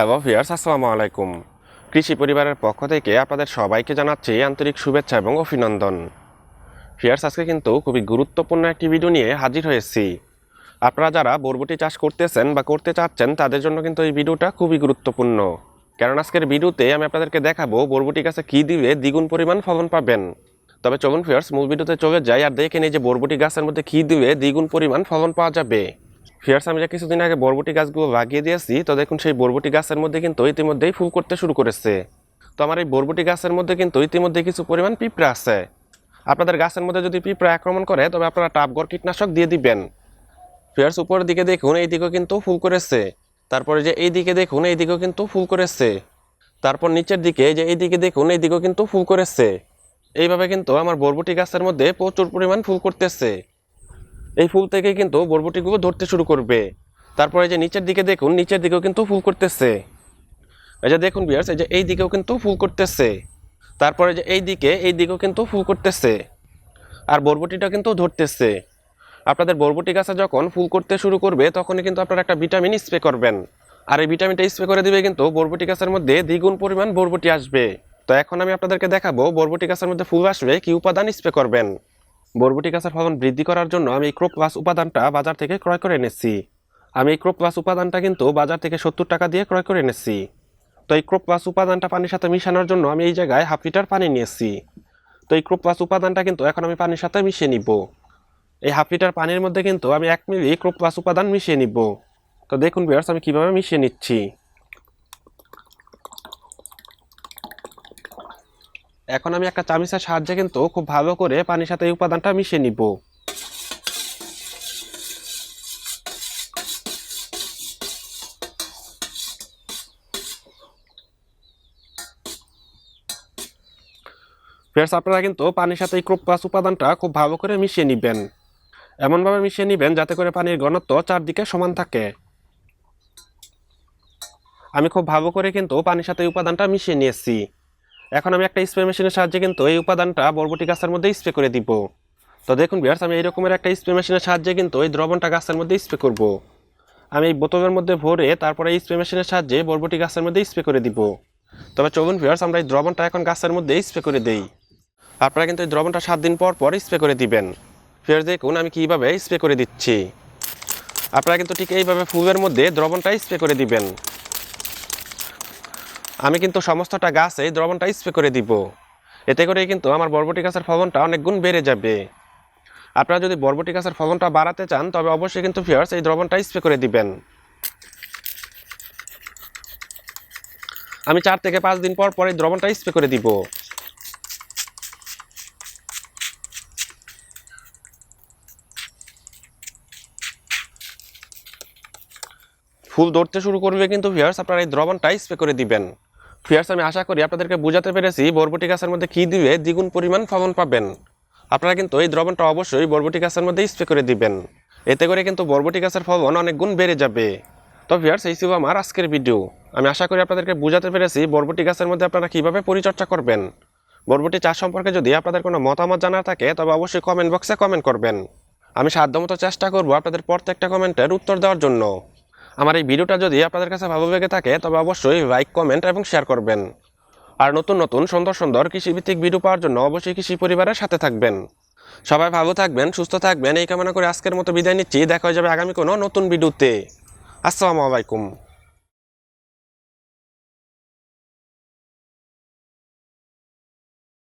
Hello viewers আসসালামু আলাইকুম। কৃষি পরিবারের পক্ষ থেকে আপনাদের সবাইকে জানাচ্ছি আন্তরিক শুভেচ্ছা এবং অভিনন্দন। ভিয়ার্স আজকে কিন্তু খুবই গুরুত্বপূর্ণ একটি ভিডিও নিয়ে হাজির হয়েছি। আপনারা যারা বরবটি চাষ করতেছেন বা করতে চাচ্ছেন, তাদের জন্য কিন্তু এই ভিডিওটা খুবই গুরুত্বপূর্ণ। কারণ আজকের ভিডিওতে আমি আপনাদেরকে দেখাবো বরবটি গাছে কী দিলে দ্বিগুণ পরিমাণ ফলন পাবেন। তবে চলুন ফিয়ার্স মূল ভিডিওতে চলে যাই আর দেখে নিই যে বরবটি গাছের মধ্যে কী দিলে দ্বিগুণ পরিমাণ ফলন পাওয়া যাবে। ফিয়ার্স আমি যে কিছুদিন আগে বরবটি গাছগুলো লাগিয়ে দিয়েছি, তো দেখুন সেই বরবটি গাছের মধ্যে কিন্তু ইতিমধ্যেই ফুল করতে শুরু করেছে। তো আমার এই বরবটি গাছের মধ্যে কিন্তু ইতিমধ্যে কিছু পরিমাণ পিঁপড়া আছে। আপনাদের গাছের মধ্যে যদি পিঁপড়া আক্রমণ করে, তবে আপনারা টাপগর কীটনাশক দিয়ে দিবেন। ফিয়ার্স উপরের দিকে দেখুন, এই দিকেও কিন্তু ফুল করেছে। তারপরে যে এই দিকে দেখুন, এই দিকেও কিন্তু ফুল করেছে। তারপর নিচের দিকে, যে এই দিকে দেখুন, এই দিকেও কিন্তু ফুল করেছে। এইভাবে কিন্তু আমার বরবটি গাছের মধ্যে প্রচুর পরিমাণ ফুল করতেছে। এই ফুল থেকে কিন্তু বরবটিগুলো ধরতে শুরু করবে। তারপরে যে নিচের দিকে দেখুন, নিচের দিকেও কিন্তু ফুল করতেছে। এই যে দেখুন বিয়ার্স এই যে এই দিকেও কিন্তু ফুল করতেছে। তারপরে যে এই দিকে, এই দিকেও কিন্তু ফুল করতেছে। আর বরবটিটা কিন্তু ধরতেছে। আপনাদের বরবটি গাছে যখন ফুল করতে শুরু করবে, তখনই কিন্তু আপনারা একটা ভিটামিন স্প্রে করবেন। আর এই ভিটামিনটা স্প্রে করে দিবে কিন্তু বরবটি গাছের মধ্যে দ্বিগুণ পরিমাণ বরবটি আসবে। তো এখন আমি আপনাদেরকে দেখাবো, বরবটি গাছের মধ্যে ফুল আসবে, কি উপাদান স্প্রে করবেন। বরবটি গাছের ফলন বৃদ্ধি করার জন্য আমি এই ক্রপ প্লাস উপাদানটা বাজার থেকে ক্রয় করে এনেছি। আমি এই ক্রপ প্লাস উপাদানটা কিন্তু বাজার থেকে সত্তর টাকা দিয়ে ক্রয় করে এনেছি। তো এই ক্রপ প্লাস উপাদানটা পানির সাথে মিশানোর জন্য আমি এই জায়গায় হাফ লিটার পানি নিয়েছি। তো এই ক্রপ প্লাস উপাদানটা কিন্তু এখন আমি পানির সাথে মিশিয়ে নিব। এই হাফ লিটার পানির মধ্যে কিন্তু আমি এক মিলি ক্রপ প্লাস উপাদান মিশিয়ে নিব। তো দেখুন বিয়ার্স আমি কীভাবে মিশিয়ে নিচ্ছি। এখন আমি একটা চামিচের সাহায্যে কিন্তু খুব ভালো করে পানির সাথে এই উপাদানটা মিশিয়ে নিব। ফ্রেন্ডস, আপনারা কিন্তু পানির সাথে এই ক্রোপাস উপাদানটা খুব ভালো করে মিশিয়ে নেবেন। এমনভাবে মিশিয়ে নেবেন যাতে করে পানির ঘনত্ব চারদিকে সমান থাকে। আমি খুব ভালো করে কিন্তু পানির সাথে উপাদানটা মিশিয়ে নিয়েছি। এখন আমি একটা স্প্রে মেশিনের সাহায্যে কিন্তু এই উপাদানটা বরবটি গাছের মধ্যে স্প্রে করে দিব। তো দেখুন বিয়ার্স আমি এইরকমের একটা স্প্রে মেশিনের সাহায্যে কিন্তু এই দ্রবণটা গাছের মধ্যে স্প্রে করব। আমি এই বোতলের মধ্যে ভরে তারপরে এই স্প্রে মেশিনের সাহায্যে বরবটি গাছের মধ্যে স্প্রে করে দিব। তবে চলুন বিয়ার্স আমরা এই দ্রবণটা এখন গাছের মধ্যে স্প্রে করে দেই। আপনারা কিন্তু এই দ্রবণটা সাত দিন পর পর স্প্রে করে দিবেন। ফের দেখুন আমি কীভাবে স্প্রে করে দিচ্ছি। আপনারা কিন্তু ঠিক এইভাবে ফুলের মধ্যে দ্রবণটা স্প্রে করে দিবেন। আমি কিন্তু সমস্তটা গাছে এই দ্রবণটা স্প্রে করে দিব। এতে করে কিন্তু আমার বরবটি গাছের ফলনটা অনেক গুণ বেড়ে যাবে। আপনারা যদি বরবটি গাছের ফলনটা বাড়াতে চান, তবে অবশ্যই কিন্তু ফিয়ার্স এই দ্রবণটা স্প্রে করে দিবেন। আমি চার থেকে পাঁচ দিন পর পর দ্রবণটা স্প্রে করে দিব। ফুল ধরতে শুরু করবে কিন্তু ফিয়ার্স আপনারা এই দ্রবণটা স্প্রে করে দিবেন। ফিয়ার্স আমি আশা করি আপনাদেরকে বোঝাতে পেরেছি বরবটি গাছের মধ্যে কী দিলে দ্বিগুণ পরিমাণ ফলন পাবেন। আপনারা কিন্তু এই দ্রবণটা অবশ্যই বরবটি গাছের মধ্যে স্প্রে করে দিবেন। এতে করে কিন্তু বরবটি গাছের ফলন অনেক গুণ বেড়ে যাবে। তো ফিয়ার্স এই ছিল আমার আজকের ভিডিও আমি আশা করি আপনাদেরকে বোঝাতে পেরেছি বরবটি গাছের মধ্যে আপনারা কীভাবে পরিচর্যা করবেন। বরবটি চাষ সম্পর্কে যদি আপনাদের কোনো মতামত জানা থাকে, তবে অবশ্যই কমেন্ট বক্সে কমেন্ট করবেন। আমি সাধ্যমতো চেষ্টা করব আপনাদের প্রত্যেকটা কমেন্টের উত্তর দেওয়ার জন্য। আমার এই ভিডিওটা যদি আপনাদের কাছে ভালো লেগে থাকে, তবে অবশ্যই লাইক কমেন্ট এবং শেয়ার করবেন। আর নতুন নতুন সুন্দর সুন্দর কৃষিভিত্তিক ভিডিও পাওয়ার জন্য অবশ্যই কৃষি পরিবারের সাথে থাকবেন। সবাই ভালো থাকবেন, সুস্থ থাকবেন, এই কামনা করে আজকের মতো বিদায় নিচ্ছি। দেখা হয়ে যাবে আগামী কোনো নতুন ভিডিওতে আসসালামু আলাইকুম।